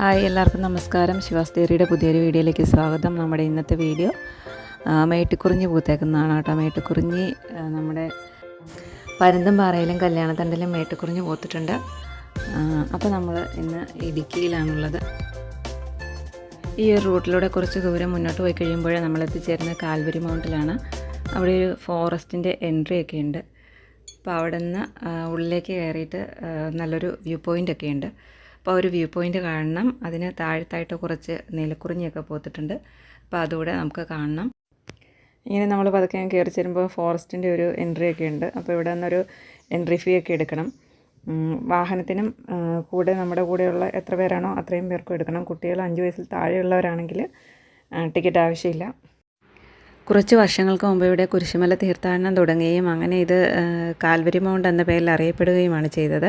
Hi എല്ലാവർക്കും നമസ്കാരം. ശിവാസ് തേറിയുടെ പുതിയൊരു വീഡിയോയിലേക്ക് സ്വാഗതം. നമ്മുടെ ഇന്നത്തെ വീഡിയോ മേട്ടിക്കുറിഞ്ഞി പൂത്തേക്കുന്നതാണ് കേട്ടോ. മേട്ടിക്കുറിഞ്ഞി നമ്മുടെ പരന്തം പാറയിലും കല്യാണത്തണ്ടിലും മേട്ടിക്കുറിഞ്ഞി പൂത്തിട്ടുണ്ട്. അപ്പോൾ നമ്മൾ ഇന്ന് ഇടുക്കിയിലാണുള്ളത്. ഈ ഒരു റൂട്ടിലൂടെ കുറച്ച് ദൂരം മുന്നോട്ട് പോയി കഴിയുമ്പോൾ നമ്മൾ എത്തിച്ചേരുന്ന കാൽവരി മൗണ്ടിലാണ്. അവിടെ ഒരു ഫോറസ്റ്റിന്റെ എൻട്രി ഒക്കെ ഉണ്ട്. അപ്പോൾ അവിടെ നിന്ന് ഉള്ളിലേക്ക് കയറിയിട്ട് നല്ലൊരു വ്യൂ പോയിന്റ് ഒക്കെ ഉണ്ട്. അപ്പോൾ ഒരു വ്യൂ പോയിന്റ് കാണണം. അതിന് താഴത്തായിട്ട് കുറച്ച് നീലക്കുറിഞ്ഞിയൊക്കെ പോത്തിട്ടുണ്ട്. അപ്പോൾ അതുകൂടെ നമുക്ക് കാണണം. ഇങ്ങനെ നമ്മൾ പതുക്കെ കയറി ചെല്ലുമ്പോൾ ഫോറസ്റ്റിന്റെ ഒരു എൻട്രി ഒക്കെ ഉണ്ട്. അപ്പോൾ ഇവിടെ നിന്നൊരു എൻട്രി ഫീ ഒക്കെ എടുക്കണം. വാഹനത്തിനും കൂടെ നമ്മുടെ കൂടെയുള്ള എത്ര പേരാണോ അത്രയും പേർക്കും എടുക്കണം. കുട്ടികൾ അഞ്ച് വയസ്സിൽ താഴെയുള്ളവരാണെങ്കിൽ ടിക്കറ്റ് ആവശ്യമില്ല. കുറച്ച് വർഷങ്ങൾക്ക് മുമ്പ് ഇവിടെ കുരിശുമല തീർത്ഥാടനം തുടങ്ങുകയും അങ്ങനെ ഇത് കാൽവരി മൗണ്ട് എന്ന പേരിൽ അറിയപ്പെടുകയുമാണ് ചെയ്തത്.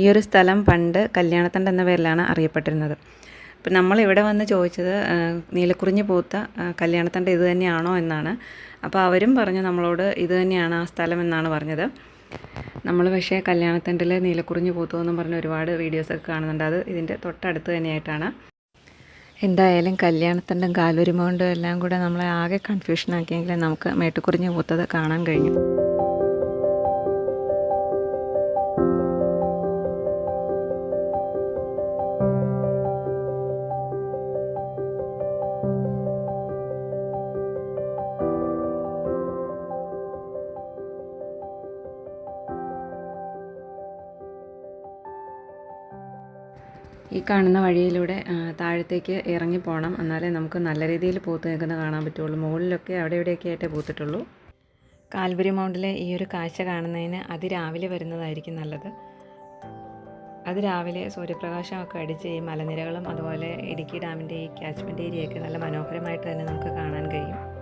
ഈ ഒരു സ്ഥലം പണ്ട് കല്യാണത്തണ്ട് എന്ന പേരിലാണ് അറിയപ്പെട്ടിരുന്നത്. അപ്പം നമ്മൾ ഇവിടെ വന്ന് ചോദിച്ചത് നീലക്കുറിഞ്ഞ് പോത്ത കല്യാണത്തണ്ട് ഇത് തന്നെയാണോ എന്നാണ്. അപ്പോൾ അവരും പറഞ്ഞു നമ്മളോട് ഇത് തന്നെയാണ് ആ സ്ഥലം എന്നാണ് പറഞ്ഞത്. നമ്മൾ പക്ഷേ കല്യാണത്തണ്ടിൽ നീലക്കുറിഞ്ഞ് പൂത്തു എന്നും പറഞ്ഞ് ഒരുപാട് വീഡിയോസൊക്കെ കാണുന്നുണ്ട്. അത് ഇതിന്റെ തൊട്ടടുത്ത് തന്നെയായിട്ടാണ്. എന്തായാലും കല്യാണത്തിന്റെയും കാലൊരുമ കൊണ്ടും എല്ലാം കൂടെ നമ്മളെ ആകെ കൺഫ്യൂഷനാക്കിയെങ്കിലും നമുക്ക് മേട്ടുക്കുറിഞ്ഞ് പൂത്തത് കാണാൻ കഴിഞ്ഞു. ഈ കാണുന്ന വഴിയിലൂടെ താഴത്തേക്ക് ഇറങ്ങി പോകണം എന്നാലേ നമുക്ക് നല്ല രീതിയിൽ പൂത്ത് നിൽക്കുന്നത് കാണാൻ പറ്റുള്ളൂ. മുകളിലൊക്കെ അവിടെ ഇവിടെയൊക്കെ ആയിട്ടേ പൂത്തിട്ടുള്ളൂ. കാൽവരി മൗണ്ടിലെ ഈ ഒരു കാഴ്ച കാണുന്നതിന് അതിരാവിലെ വരുന്നതായിരിക്കും നല്ലത്. അതിരാവിലെ സൂര്യപ്രകാശമൊക്കെ അടിച്ച് ഈ മലനിരകളും അതുപോലെ ഇടുക്കി ഡാമിന്റെ ഈ ക്യാച്ച്മെന്റ് ഏരിയയൊക്കെ നല്ല മനോഹരമായിട്ട് തന്നെ നമുക്ക് കാണാൻ കഴിയും.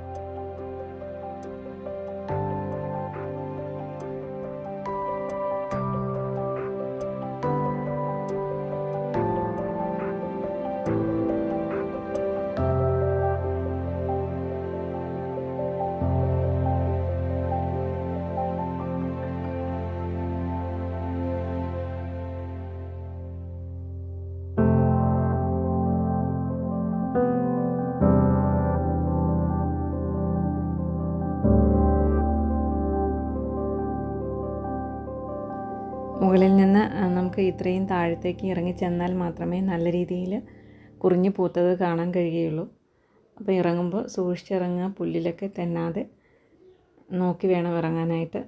മുകളിൽ നിന്ന് നമുക്ക് ഇത്രയും താഴത്തേക്ക് ഇറങ്ങി ചെന്നാൽ മാത്രമേ നല്ല രീതിയിൽ കുറിഞ്ഞു പൂത്തത് കാണാൻ കഴിയുകയുള്ളൂ. അപ്പോൾ ഇറങ്ങുമ്പോൾ സൂക്ഷിച്ചിറങ്ങുക പുല്ലിലൊക്കെ തെന്നാതെ നോക്കി വേണം ഇറങ്ങാനായിട്ട്.